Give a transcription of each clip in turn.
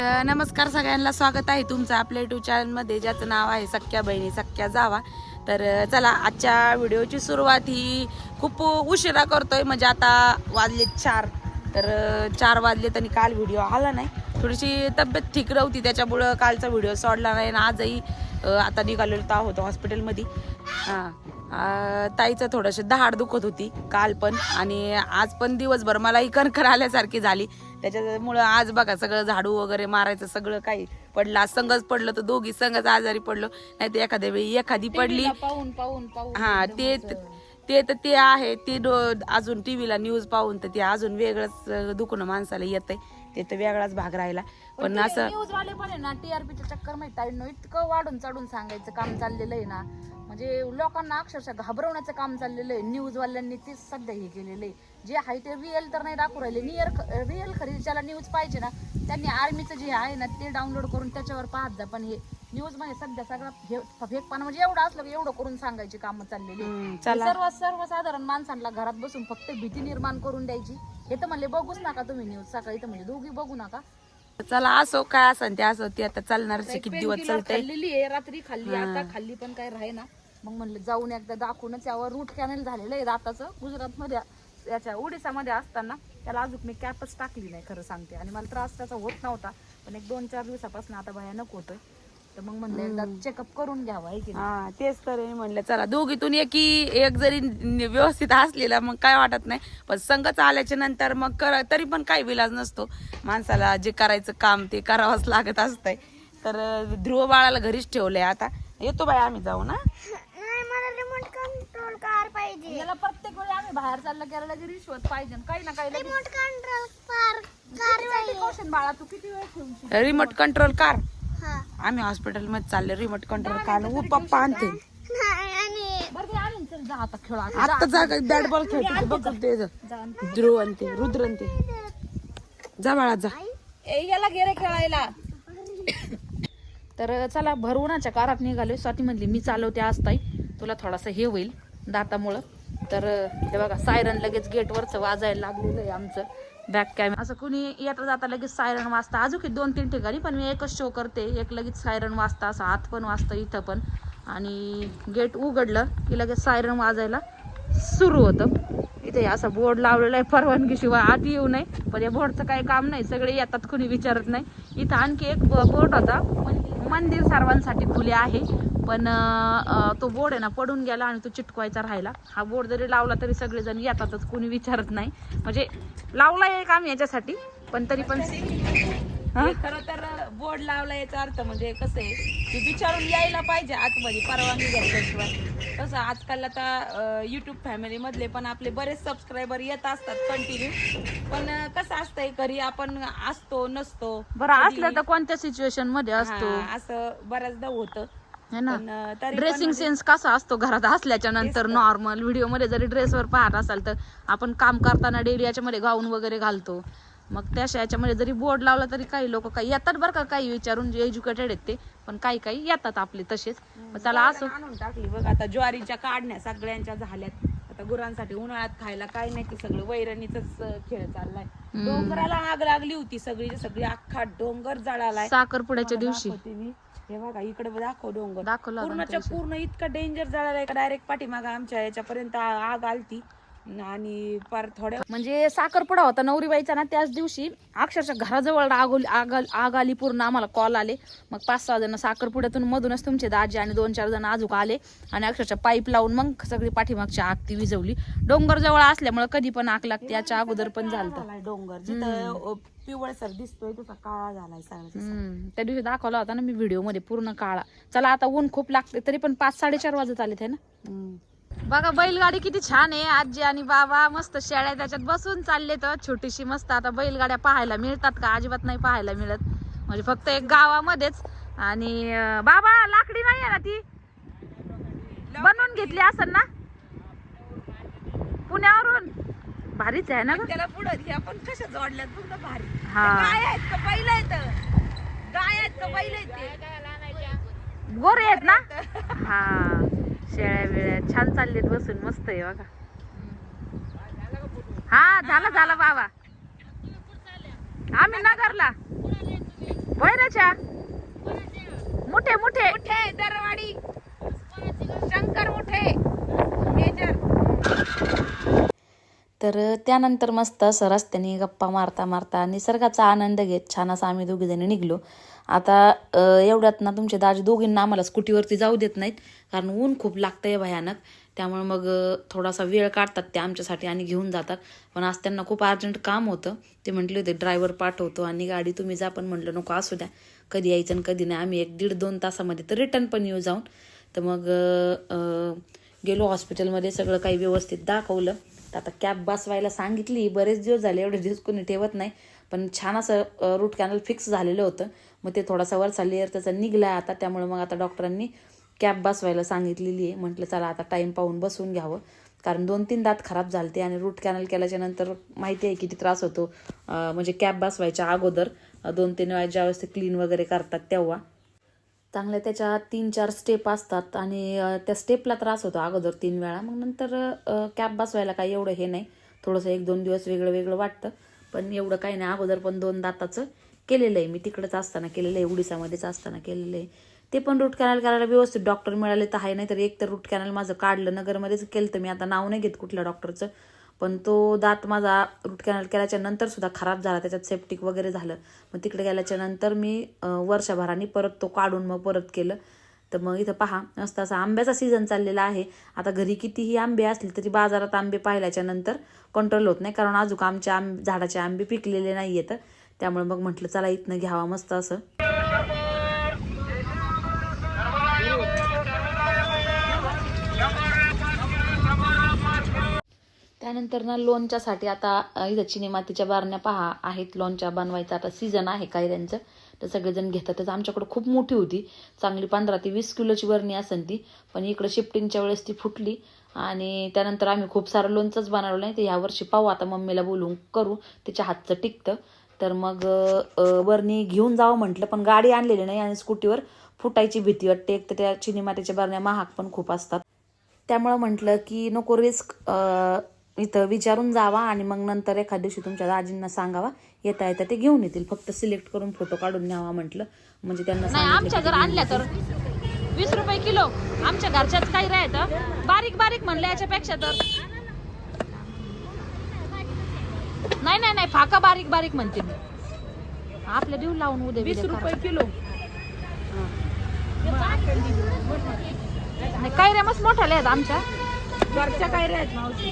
नमस्कार सगळ्यांना. स्वागत आहे तुमचं आपल्या युट्यूब चॅनलमध्ये ज्याचं नाव आहे सख्या बहिणी सख्या जावा. तर चला आजच्या व्हिडिओची सुरुवात ही खूप उशिरा करतोय. म्हणजे आता वाजले चार. तर चार वाजले आणि काल व्हिडिओ आला नाही. थोडीशी तब्येत ठीक नव्हती त्याच्यामुळं कालचा व्हिडिओ सोडला नाही. आणि आजही आता निघालेलो तर आहोत हॉस्पिटलमध्ये. हां. ताईचं थोडंसं दहाड दुखत होती काल पण. आणि आज पण दिवसभर मलाही कणकण आल्यासारखी झाली. त्याच्यामुळं आज बघा सगळं झाडू वगैरे मारायचं सगळं काही पडलं. आज संगच पडलं तर दोघी संगच आजारी पडलो. नाही तर एखाद्या वेळी एखादी पडली. पाहून पाहून पाहून हा ते ते तर ते आहे. ते अजून टीव्हीला न्यूज पाहून तर ते अजून वेगळंच दुखणं माणसाला येतंय. ते तर वेगळाच भाग राहिला. पण असं न्यूज वाले पण आहे ना टीआरपीच्या चक्कर ताईंनो इतकं वाढून चढून सांगायचं काम चाललेलं आहे ना. म्हणजे लोकांना अक्षरशः घाबरवण्याचं काम चाललेलं आहे. न्यूज वाल्यांनी तेच सध्या हे केलेलं आहे. जे आहे ते रिअल तर नाही दाखवू राहिले. नियर रिअल खरी ज्याला न्यूज पाहिजे ना त्यांनी आर्मीचं जे आहे ना ते डाउनलोड करून त्याच्यावर पाहत जा. पण हे न्यूजमध्ये सध्या सगळं फेकपणा म्हणजे एवढं असलं की एवढं करून सांगायची कामं चाललेली सर्व सर्वसाधारण माणसांना घरात बसून फक्त भीती निर्माण करून द्यायची. हे तर म्हणले बघूच नका तुम्ही न्यूज सकाळी तर म्हणजे दोघी बघू नका. चला असो काय असं ते असो ते आता चालणार किती दिवस खाल्लेली आहे रात्री खाल्ली आता खाल्ली पण काय राहे ना मग म्हणलं जाऊन एकदा दाखवूनच यावर रूट कॅनल झालेलं आहे दाताचं गुजरात मध्ये याच्या ओडिसामध्ये असताना त्याला अजून मी कॅपच टाकली नाही खरं सांगते. आणि मला त्रास त्याचा होत नव्हता पण एक दोन चार दिवसापासून आता भयानक होतोय. तर मग म्हणलं एकदा चेकअप करून घ्यावा की हा तेच तर म्हणलं चला दोघीतून एकी एक जरी व्यवस्थित असलेला मग काय वाटत नाही. पण संगच आल्याच्यानंतर मग कर तरी पण काही विलाज नसतो. माणसाला जे करायचं काम ते करावंच लागत असतंय. तर ध्रुव बाळाला घरीच ठेवलंय आता. येतो बाय आम्ही जाऊ ना नाही मला रिमोट कंट्रोल कार पाहिजे याला प्रत्येक वेळी आम्ही बाहेर चालला गेला की रिश्वत पाहिजे काही ना काही लगेच- रिमोट कंट्रोल कार कौशन बाळा तू किती वेळ ठेवशील रिमोट कंट्रोल कार हा. आम्ही हॉस्पिटलमध्ये चालले रिमोट कंट्रोल कार उ पप्पा आणते. नाही आणि बरं ते आणीन चल जा आता खेळ आता. आता जागा बॅट बॉल खेळते बघ ते. जा. ध्रुव आणते रुद्र आणते. जा बाळा जा. ए याला गेले खेळायला. तर चला भरवणाच्या कारात निघालोय. स्वाती म्हणली मी चालवते आज ताई. तुला थोडासा हे होईल दातामुळं. तर हे बघा सायरन लगेच गेटवरचं वाजायला लागलेलं आहे आमचं. बॅक कॅम असं कुणी येता जाता लगेच सायरन वाजता. अजून की दोन तीन ठिकाणी पण मी एकच शो करते. एक लगेच सायरन वाजता असं आत पण वाजतं इथं पण. आणि गेट उघडलं की लगेच सायरन वाजायला सुरू होतं. इथे असा बोर्ड लावलेला आहे परवानगी शिवाय आत येऊ नये. पण या बोर्डचं काही काम नाही. सगळे येतात कुणी विचारत नाही. इथं आणखी एक बोर्ड होता. मंदिर सर्वांसाठी खुले आहे. पण तो बोर्ड आहे ना पडून गेला आणि तो चिटकवायचा राहिला. हा बोर्ड जरी लावला तरी सगळेजण येतातच कोणी विचारत नाही. म्हणजे लावला एक आम्ही याच्यासाठी पण तरी पण? खरं तर बोर्ड लावला याचा अर्थ म्हणजे कसं आहे की विचारून यायला पाहिजे आतमध्ये परवानगी घेतल्याशिवाय. कसं आजकाल आता युट्यूब फॅमिली मधले पण आपले बरेच सबस्क्रायबर येत असतात कंटिन्यू पण कसं असतंय घरी आपण असतो नसतो. बरं असलं तर कोणत्या सिच्युएशनमध्ये असतो? असं बऱ्याचदा होतं. है ना? पण अं, तरी पण ड्रेसिंग म्हणजे- सेन्स कसा असतो घरात? असल्याच्या नंतर नॉर्मल व्हिडिओमध्ये जरी ड्रेसवर पाहत असाल तर आपण काम करताना डेली याच्यामध्ये गाऊन वगैरे घालतो. मग त्या याच्यामध्ये जरी बोर्ड लावला तरी काही लोक काही येतात बरं का काही विचारून जे एज्युकेटेड आहेत ते. पण काही काही येतात आपले तसेच. मग त्याला असं आणून टाकली. बघ आता ज्वारीच्या काढण्या सगळ्यांच्या झाल्यात. आता गुरांसाठी उन्हाळ्यात खायला काय नाही की सगळं वैरणीच खेळ चाललाय. डोंगराला आग लागली होती सगळी सगळी अख्खा डोंगर जळालाय. साखरपुड्याच्या दिवशी. दाखवते मी. हे बघा इकडे दाखव डोंगर. दाखवला पूर्णच्या पूर्ण इतकं डेंजर का? डायरेक्ट पाठीमाग आमच्या याच्यापर्यंत आग आलती. आणि पार थोड्या म्हणजे साखरपुडा होता नवरीबाईचा ना त्याच दिवशी अक्षरशः घराजवळ आग ओली- आग आल- आग आली पूर्ण आम्हाला कॉल आले. मग पाच सहा जण साखरपुड्यातून मधूनच तुमचे दाजी आणि दोन चार जण अजून आले आणि अक्षरशः पाईप लावून मग सगळी पाठीमागची आग ती विजवली डोंगर जवळ असल्यामुळे कधी पण आग लागते याच्या अगोदर पण झालं डोंगर. जिथं पिवळसर दिसतोय तसा काळा झालाय त्या दिवशी दाखवला होता ना मी व्हिडिओमध्ये पूर्ण काळा. चला आता ऊन खूप लागते तरी पण पाच साडेचार वाजत आले ना? हम्म. बघा बैलगाडी किती छान आहे. आजी आणि बाबा मस्त शेळ्या त्याच्यात बसून चालले तर छोटीशी मस्त आता बैलगाड्या पाहायला मिळतात का? अजिबात नाही पाहायला मिळत. म्हणजे फक्त एक गावामध्येच. आणि बाबा लाकडी नाही आहे ना ती? बनवून घेतली असेल ना? पुण्यावरून? भारीच आहे ना त्याला पुढे कशा जोडल्यात बघ भारी. हा. गाय आहेत का बैल आहेत? गाय आहेत का बैल आहेत ते? गोरे आहेत ना? हा. शेळ्या बिळ्या छान चाललेत बसून मस्त आहे बघा. हा झाला झाला बाबा. आम्ही नगरला. वैराच्या मोठे मोठे. मुठे दरवाडी. शंकर मुठे. मेजर तर त्यानंतर मस्त असं रस्त्याने गप्पा मारता मारता निसर्गाचा आनंद घेत छान असं आम्ही दोघीजणी निघलो. आता एवढ्यात ना तुमचे दाजी दोघींना आम्हाला स्कूटीवरती जाऊ देत नाहीत कारण ऊन खूप लागतं आहे भयानक. त्यामुळे मग थोडासा वेळ काढतात ते आमच्यासाठी आणि घेऊन जातात. पण आज त्यांना खूप अर्जंट काम होतं. ते म्हटले होते ड्रायव्हर पाठवतो आणि गाडी तुम्ही जा पण म्हटलं नको असू द्या. कधी यायचं आणि कधी नाही. आम्ही एक दीड दोन तासामध्ये तर रिटर्न पण येऊ जाऊन. तर मग गेलो हॉस्पिटलमध्ये सगळं काही व्यवस्थित दाखवलं. तर आता कॅब बसवायला सांगितली. बरेच दिवस झाले एवढे दिवस कोणी ठेवत नाही. पण छान असं रूट कॅनल फिक्स झालेलं होतं. मग ते थोडासा वरचा लेअर त्याचा निघला आता त्यामुळे मग आता डॉक्टरांनी कॅब बसवायला सांगितलेली आहे. म्हटलं चला आता टाईम पाहून बसवून घ्यावं. कारण दोन तीन दात खराब झालते आणि रूट कॅनल केल्याच्यानंतर माहिती आहे किती त्रास होतो. म्हणजे कॅब बसवायच्या अगोदर दोन तीन वेळा ज्यावेळेस ते क्लीन वगैरे करतात तेव्हा. चांगल्या त्याच्या तीन चार स्टेप असतात आणि त्या स्टेपला त्रास होतो अगोदर तीन वेळा. मग नंतर कॅप कॅब बसवायला काही एवढं हे नाही. थोडंसं एक दोन दिवस वेगळं वेगळं वाटतं. पण एवढं काही नाही. अगोदर पण दोन दाताचं केलेलं आहे. मी तिकडंच असताना केलेलं आहे. उडीसामध्येच असताना केलेलं आहे. ते पण रूट कॅनल करायला व्यवस्थित डॉक्टर मिळाले तर आहे. नाही तर एक तर रूट कॅनल माझं काढलं. नगरमध्येच केलं तर मी. आता नाव नाही घेत कुठल्या डॉक्टरचं पण तो दात माझा रूट कॅनल केल्याच्यानंतर सुद्धा खराब झाला. त्याच्यात सेप्टिक वगैरे झालं. मग तिकडे गेल्याच्यानंतर मी वर्षभराने परत तो काढून मग परत केलं. तर मग इथं पहा. मस्त असा आंब्याचा सीझन चाललेला आहे. आता घरी कितीही आंबे असले तरी बाजारात आंबे पाहिल्याच्या नंतर कंट्रोल होत नाही. कारण अजून आमच्या आंब झाडाचे आंबे पिकलेले नाही आहेत त्यामुळे मग म्हटलं चला इथनं घ्यावा मस्त असं. त्यानंतर ना लोणच्यासाठी आता इथं चिनी मातीच्या बारण्या पहा आहेत लोणच्या बनवायचा. आता सीझन आहे काही त्यांचं. तर सगळेजण घेतातच आमच्याकडे खूप मोठी होती. चांगली पंधरा ते वीस किलोची बरणी असेल ती. पण इकडं शिफ्टिंगच्या वेळेस ती फुटली. आणि त्यानंतर आम्ही खूप सारं लोणचंच बनवलं नाही. तर ह्यावर्षी पाहू. आता मम्मीला बोलून करू. तिच्या हातचं टिकतं. तर मग बरणी घेऊन जावं म्हटलं पण गाडी आणलेली नाही आणि स्कूटीवर फुटायची भीती वाटते. एक तर त्या चिनी मातीच्या बरण्या महाग पण खूप असतात. त्यामुळं म्हटलं की नको रिस्क इथं विचारून जावा आणि मग नंतर एखाद्या दिवशी तुमच्या दाजींना सांगावा. येता येता ते घेऊन येतील. फक्त सिलेक्ट करून फोटो काढून न्यावा म्हटलं. म्हणजे त्यांना आमच्या जर ते आणल्या तर वीस रुपये किलो. आमच्या घरच्याच काही राहत. बारीक बारीक म्हणलं याच्यापेक्षा तर. नाही नाही नाही फाका बारीक बारीक म्हणते मी. आपल्या देऊ लावून उद्या वीस रुपये किलो. नाही काही रे मस्त मोठ्या आहेत आमच्या. घरच्या काय राहत मावशी.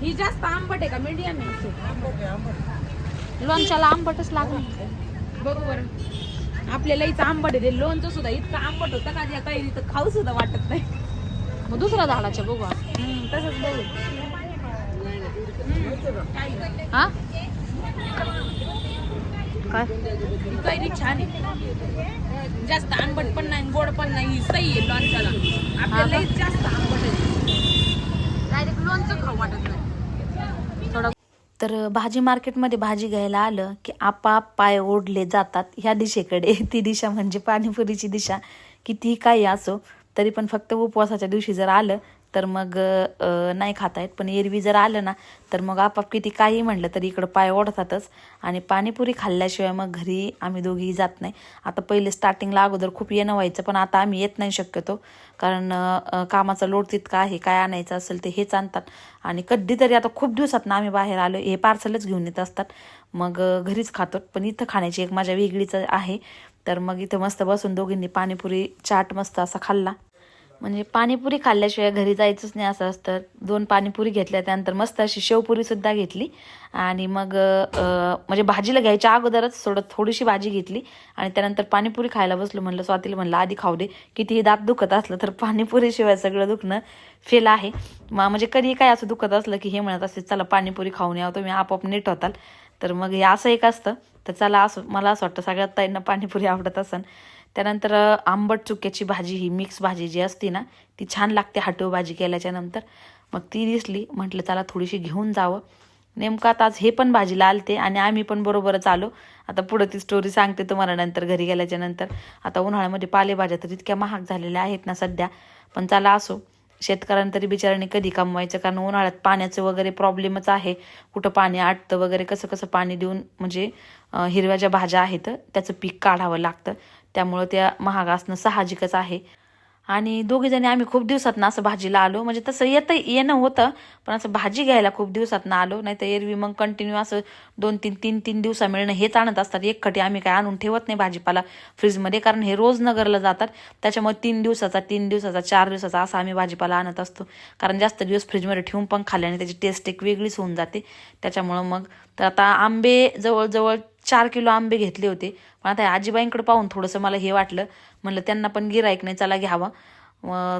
ही जास्त आंबट आहे का? मीडियम आहे. लोणच्याला आंबटच लागलं बरोबर आपल्याला इथं आंबट आहे. ते लोणचं सुद्धा इतकं आंबट होतं का? त्या काही इथं खाऊ सुद्धा वाटत नाही. मग दुसऱ्या झाडाच्या बघू. हम्म, तसंच बघू. हा? काय? कैरी छान आहे. जास्त आंबट पण नाही गोड पण नाही सही आहे लोणच्याला. आपल्याला जास्त आंबट आहे. डायरेक्ट लोणचं खाऊ वाटत नाही. तर भाजी मार्केटमध्ये भाजी घ्यायला आलं की आपाप पाय ओढले जातात ह्या दिशेकडे. ती दिशा म्हणजे पाणीपुरीची दिशा. कितीही काही असो तरी पण फक्त उपवासाच्या दिवशी जर आलं तर मग नाही खाता येत पण एरवी जर आलं ना तर मग आपाप किती काही म्हणलं तरी इकडं पाय ओढतातच. आणि पाणीपुरी खाल्ल्याशिवाय मग घरी आम्ही दोघीही जात नाही. आता पहिले स्टार्टिंगला अगोदर खूप येणं व्हायचं पण आता आम्ही येत नाही शक्यतो. कारण कामाचा लोड तितका आहे काय आणायचं असेल ते हेच आणतात. आणि कधीतरी आता खूप दिवसात ना आम्ही बाहेर आलो हे पार्सलच घेऊन येत असतात. मग घरीच खातो. पण इथं खाण्याची एक माझ्या वेगळीच आहे. तर मग इथं मस्त बसून दोघींनी पाणीपुरी चाट मस्त असा खाल्ला. म्हणजे पाणीपुरी खाल्ल्याशिवाय घरी जायचंच नाही असं असतं. दोन पाणीपुरी घेतल्या त्यानंतर मस्त अशी शेवपुरीसुद्धा घेतली. आणि मग म्हणजे भाजीला घ्यायच्या अगोदरच थोडं थोडीशी भाजी घेतली. आणि त्यानंतर पाणीपुरी खायला बसलो म्हणलं स्वातीला म्हणलं आधी खाऊ दे. कितीही दात दुखत असलं तर पाणीपुरीशिवाय सगळं दुखणं फेल आहे. मग म्हणजे कधी काय असं दुखत असलं की हे म्हणत असते चला पाणीपुरी खाऊन यावं. तुम्ही आपोआप नीट होताल. तर मग हे असं एक असतं. तर चला असं मला असं वाटतं सगळ्यात ताईंना पाणीपुरी आवडत असेल त्यानंतर आंबट चुक्याची भाजी ही मिक्स भाजी जी असते ना ती छान लागते हाटव भाजी केल्याच्यानंतर मग ती दिसली म्हटलं चला थोडीशी घेऊन जावं. नेमकं आता आज हे पण भाजीला आलते आणि आम्ही पण बरोबरच आलो. आता पुढं ती स्टोरी सांगते तुम्हाला नंतर घरी गेल्याच्यानंतर. आता उन्हाळ्यामध्ये पालेभाज्या तर इतक्या महाग झालेल्या आहेत ना सध्या. पण चला असो शेतकऱ्यांना तरी बिचाऱ्यांनी कधी कमवायचं? कारण उन्हाळ्यात पाण्याचं वगैरे प्रॉब्लेमच आहे. कुठं पाणी आटतं वगैरे कसं कसं पाणी देऊन म्हणजे हिरव्या ज्या भाज्या आहेत त्याचं पीक काढावं लागतं. त्यामुळं त्या महाग असणं साहजिकच आहे. आणि दोघीजणी आम्ही खूप दिवसात असं भाजीला आलो. म्हणजे तसं येतं येणं होतं पण असं भाजी घ्यायला खूप दिवसात आलो. नाही तर एरवी मग कंटिन्यू असं दोन तीन तीन तीन दिवसा मिळणं हेच आणत असतात. एकखटी आम्ही काय आणून ठेवत नाही भाजीपाला फ्रीजमध्ये कारण हे रोज नगरला जातात. त्याच्यामुळे तीन दिवसाचा तीन दिवसाचा चार दिवसाचा असा आम्ही भाजीपाला आणत असतो. कारण जास्त दिवस फ्रीजमध्ये ठेवून पण खाल्ल्याने त्याची टेस्ट एक वेगळीच होऊन जाते. त्याच्यामुळं मग तर आता आंबे जवळजवळ चार किलो आंबे घेतले होते. पण आता आजीबाईंकडे पाहून थोडंसं मला हे वाटलं. म्हणलं त्यांना पण गिराईक नाही चला घ्यावा.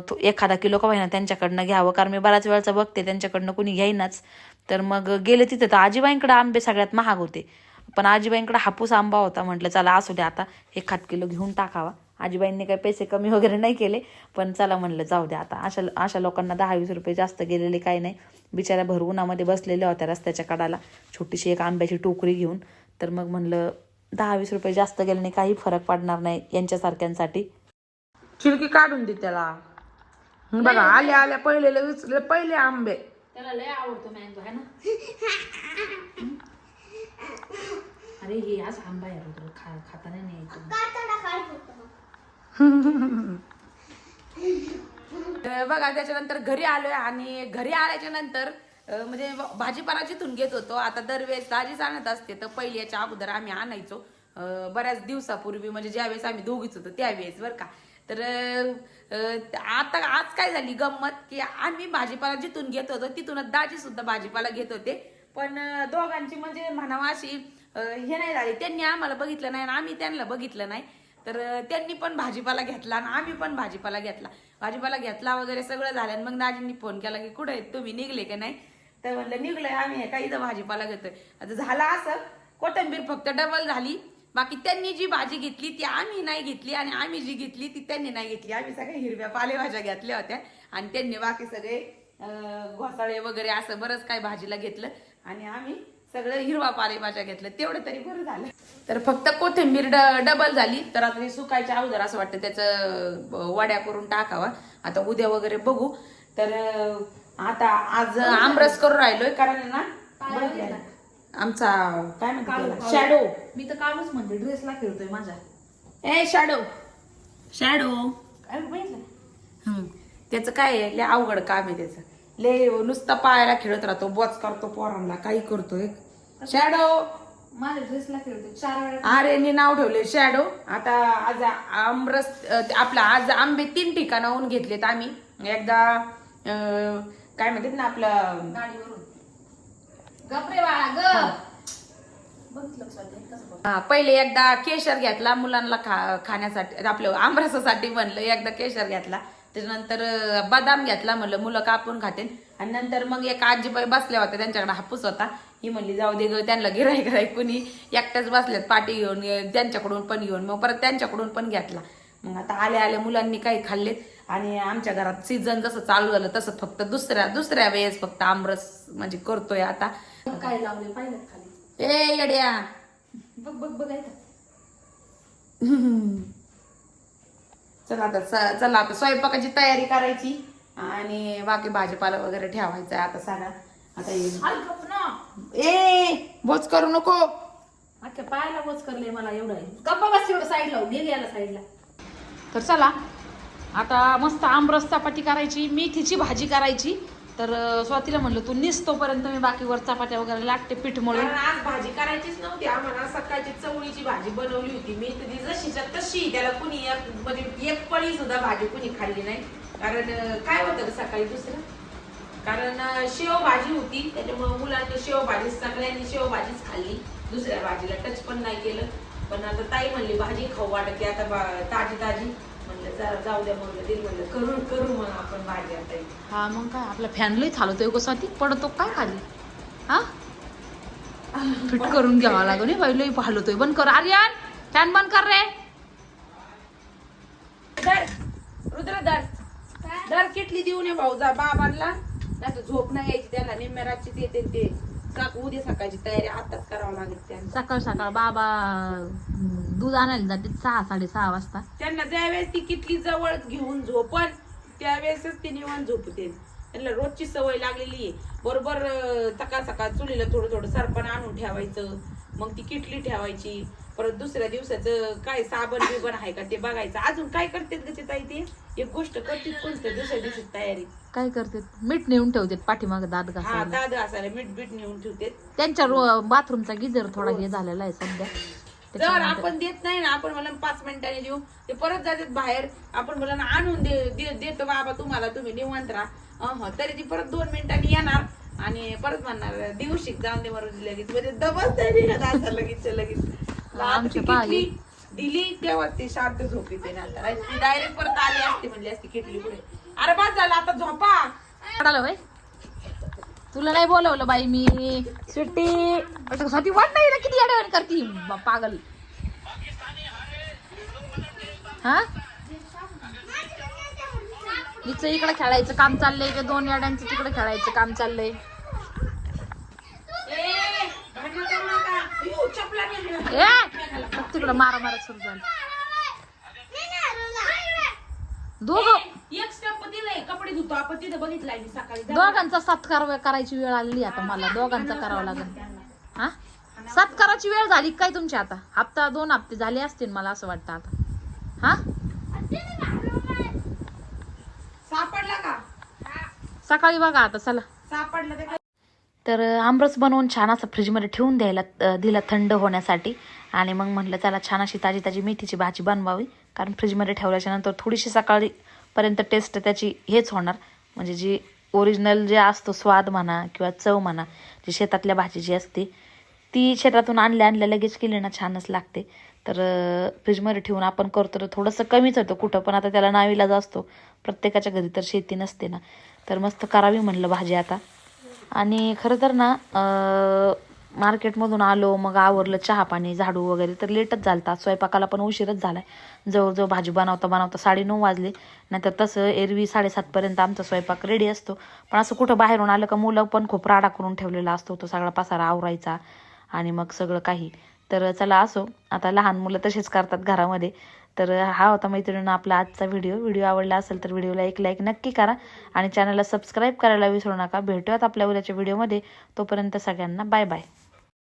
तो एखादा किलो का होईना त्यांच्याकडनं घ्यावं. कारण मी बऱ्याच वेळचं बघते त्यांच्याकडनं कोणी घ्यायनाच तर मग गेले तिथे तर आजीबाईंकडे आंबे सगळ्यात महाग होते. पण आजीबाईंकडे हापूस आंबा होता. म्हटलं चला असू द्या आता. एखाद किलो घेऊन टाकावा. आजीबाईंनी काही पैसे कमी वगैरे नाही केले. पण चला म्हणलं जाऊ द्या आता. अशा अशा लोकांना दहा वीस रुपये जास्त गेलेले काही नाही. बिचाऱ्या भर उन्हामध्ये बसलेल्या होत्या रस्त्याच्या कडाला. छोटीशी एक आंब्याची टोकरी घेऊन. तर मग म्हणलं दहा वीस रुपये जास्त गेल्याने काही फरक पडणार नाही यांच्यासारख्यांसाठी. खिडकी काढून दे त्याला. बघा आल्या आल्या पहिले उचले पहिले आंबे. त्याला लय आवडतो मँगो है ना? अरे हे आज आंबा आहे रुद्र खा खाता नाही. तर बघा त्याच्यानंतर घरी आलोय आणि घरी आल्याच्यानंतर म्हणजे भाजीपाला जिथून घेत होतो. आता दरवेळेस दाजीच आणत असते तर पहिल्याच्या अगोदर आम्ही आणायचो. बऱ्याच दिवसापूर्वी म्हणजे ज्यावेळेस आम्ही दोघीच होतो त्यावेळेस बरं का. तर आता आज काय झाली गंमत की आम्ही भाजीपाला जिथून घेत होतो. तिथूनच दाजी सुद्धा भाजीपाला घेत होते. पण दोघांची म्हणजे म्हणावा अशी हे नाही झाली. त्यांनी आम्हाला बघितलं नाही आणि आम्ही त्यांना बघितलं नाही. तर त्यांनी पण भाजीपाला घेतला आणि आम्ही पण भाजीपाला घेतला. भाजीपाला घेतला वगैरे सगळं झालं आणि मग दाजींनी फोन केला की कुठे आहेत तुम्ही? निघले की नाही? तर म्हणलं निघलोय आम्ही काही इथं भाजीपाला घेतोय. आता झालं असं कोथंबीर फक्त डबल झाली. बाकी त्यांनी जी भाजी घेतली ती आम्ही नाही घेतली आणि आम्ही जी घेतली ती त्यांनी नाही घेतली. आम्ही सगळ्या हिरव्या पालेभाज्या घेतल्या होत्या. आणि त्यांनी बाकी सगळे घोसाळे वगैरे असं बरंच काय भाजीला घेतलं. आणि आम्ही सगळं हिरवा पालेभाज्या घेतलं तेवढं तरी बरं झालं. तर फक्त कोथिंबीर ड- डबल झाली. तर आता हे सुकायच्या अगोदर असं वाटतं त्याचं वड्या करून टाकावा. आता उद्या वगैरे बघू. तर आता आज आमरस करून राहिलोय कारण आहे ना. आमचा काय म्हणतो शॅडो मी तर कालच म्हणते ड्रेसला खेळतोय माझ्या. ए शॅडो शॅडो काय बघितलं? हम्म. त्याचं काय आहे? लय अवघड काम आहे त्याचं. लय नुसता पायाला खेळत राहतो बॉच करतो पोरांना काही करतोय शॅडो माझ्या ड्रेसला खेळतोय चार वेळा अरे नी नाव ठेवले शॅडो आता आज आमरस आपला आज आंबे तीन ठिकाणाहून घेतलेत आम्ही. एकदा अं, काय म्हणतात ना आपलं? गाडीवरून. गपरे बाळा ग हा, पहिले एकदा केशर घेतला मुलांना खा खाण्यासाठी आपलं आमरसासाठी म्हणलं एकदा केशर घेतला. त्याच्यानंतर बदाम घेतला म्हणलं मुलं कापून खातील. आणि नंतर मग एक आजीबाई बसल्या होत्या त्यांच्याकडे हापूस होता. ही म्हणली जाऊ दे ग त्यांना गिराय कराय कुणी एकट्याच बसल्यात पाठी घेऊन त्यांच्याकडून पण घेऊन. मग परत त्यांच्याकडून पण घेतला. मग आता आल्या आल्या मुलांनी काही खाल्लेत आणि आमच्या घरात सीझन जसं चालू झालं तसं फक्त दुसऱ्या दुसऱ्या वेळेस फक्त आमरस म्हणजे करतोय आता. काय लावले पाहिलं खाली? ए येड्या. बघ बघ बघायचं चला आता चला आता स्वयंपाकाची तयारी करायची आणि बाकी भाजीपाला वगैरे ठेवायचा आता सगळा आता ए बोच करू नको. पायाला बोच करले मला एवढं. गप्पा बस एवढं साईड लावून गेली याला साईडला तर चला आता मस्त आमरस चपाती करायची मेथीची भाजी करायची. तर स्वातीला म्हणलं तू निसतोपर्यंत मी बाकीवर चपात्या वगैरे लागते पीठ मळून. आज भाजी करायचीच नव्हती. आम्हाला सकाळची चवळीची भाजी बनवली होती. मी ती जशीच्या तशी. त्याला कुणी एक म्हणजे एक पळी सुद्धा भाजी कुणी खाल्ली नाही. कारण काय होतं सकाळी दुसरं? कारण शेवभाजी शेव भाजी होती. त्याच्यामुळे मुलांनी शेव भाजी सगळ्यांनी शेव भाजीच खाल्ली. दुसऱ्या भाजीला टच पण नाही केलं. पण आता ताई म्हणली भाजी खाऊ वाटते आता बा- ताजी ताजी. म्हणलं जरा जाऊ द्या म्हणलं दिल म्हणलं करू करू मग आपण भाजी आता ही. मग काय? आपला फॅन लई चालवतोय गो स्वाती. पडतो काय खाली? हा? फिट करून घ्यावा लागो नाही बाई लई हलवतोय बंद कर. आर्यन फॅन बंद कर रे. दर रुद्र दर दर किटली देऊन ये भाऊ जा बाबांना नाही तर झोप नाही यायची त्याला निम्म्या रातची ते ते. ते सक- उद्या सकाळची तयारी आताच करावं लागेल त्यांना. सकाळ सकाळ बाबा दूध आणायला जाते सहा साडेसहा वाजता. त्यांना ज्यावेळेस ती किटली जवळ घेऊन झोपण त्यावेळेसच ते निवांत झोपते. त्यांना रोजची सवय लागलेली आहे. बरोबर अं, सकाळ सकाळ चुलीला थोडं थोडं सरपण आणून ठेवायचं. मग ती किटली ठेवायची. परत दुसऱ्या दिवसाचं काय साबण बिबण आहे का ते बघायचं. अजून काय करतात का ते ताई ते? एक गोष्ट करतात कोणतं दुसऱ्या दिवशी तयारी? काय करते मीठ नेऊन ठेवतात पाठीमाग दात हा घासायला दाद असायला मीठ बीठ नेऊन ठेवते त्यांच्या रो- बाथरूमचा गिजर थोडा हे झालेला आहे सध्या. जर त्याच्यामुळे आपण देत नाही ना आपण मला पाच मिनिटांनी देऊ. ते परत जातात बाहेर. आपण मला आणून दे दे- देतो बाबा तुम्हाला तुम्ही निवांत राहा. अहं, तरी ती परत दोन मिनिटांनी येणार आणि परत म्हणणार देऊ शिक जाऊन दे मरून लगेच. म्हणजे दबच नाही निघत असं लगेच लगेच. आमच्या बाई- दिली तेव्हा ती शांत झोप ती डायरेक्ट परत आली असते म्हणली असती किटली पुढे. अरे बाद झालं आता झोपा. पडालं बाई. तुला नाही बोलवलं बाई मी. सुट्टी साठी वाट नाही ना किती अडवण करती पागल. हा? हिचं इकडे खेळायचं काम चाललंय ते दोन याड्यांचं तिकडे खेळायचं काम चाललंय ए, भांडण करू नका. अयो, चपला नाही हाणत. ए तिकडं मारा मारा सुरू झालं. दोघं एक स्टंप दिलंय कपडे धुतो. आपण तिथं बघितलंय मी सकाळी. जा. दोघांचा सत्कार करायची वेळ आलेली आता मला. दोघांचा करावा लागेल. हा? सत्काराची वेळ झाली काय तुमची आता? हप्ता दोन हप्ते झाले असतील मला असं वाटतं आता. हा? सापडला का? सकाळी बघा आता चला. सापडला? तर आमरस बनवून छान असं फ्रीजमध्ये ठेवून द्यायला दिला थंड होण्यासाठी. आणि मग म्हटलं चला छान अशी ताजी ताजी मेथीची भाजी बनवावी. कारण फ्रीजमध्ये ठेवल्याच्या नंतर थोडीशी सकाळीपर्यंत टेस्ट त्याची हेच होणार. म्हणजे जी ओरिजिनल जे असतो स्वाद म्हणा किंवा चव म्हणा जी शेतातल्या भाजीची असते ती शेतातून आणल्या आणल्या लगेच केली ना छानच लागते. तर फ्रीजमध्ये ठेवून आपण करतो तर थोडंसं कमीच होतं कुठं पण आता त्याला नावीलाज असतो. प्रत्येकाच्या घरी तर शेती नसते ना. तर मस्त करावी म्हणलं भाजी आता. आणि खरं तर ना मार्केटमधून आलो मग आवरलं चहा पाणी झाडू वगैरे तर लेटच झालता. स्वयंपाकाला पण उशीरच झालाय. जवळजवळ भाजी बनवता बनवता साडेनऊ वाजले. नाहीतर तसं एरवी साडेसातपर्यंत आमचा स्वयंपाक रेडी असतो. पण असं कुठं बाहेरून आलं का मुलं पण खूप राडा करून ठेवलेला असतो. तो सगळा पसारा आवरायचा आणि मग सगळं काही. तर चला असो आता लहान मुलं तसेच करतात घरामध्ये. तर हा होता मैत्रिणीनं आपला आजचा व्हिडिओ व्हिडिओ आवडला असेल तर व्हिडिओला एक लाईक नक्की करा आणि चॅनलला सबस्क्राईब करायला विसरू नका. भेटूयात आपल्या उद्याच्या व्हिडिओमध्ये तोपर्यंत सगळ्यांना बाय बाय